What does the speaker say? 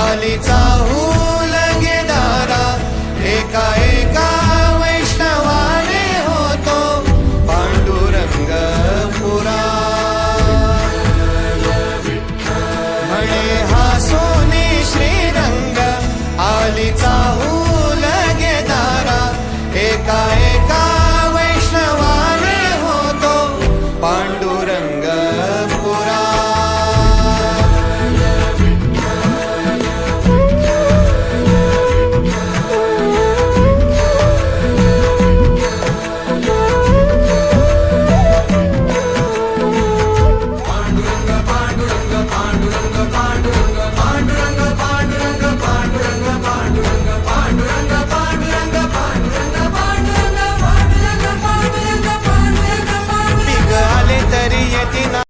आली चाहू Latina.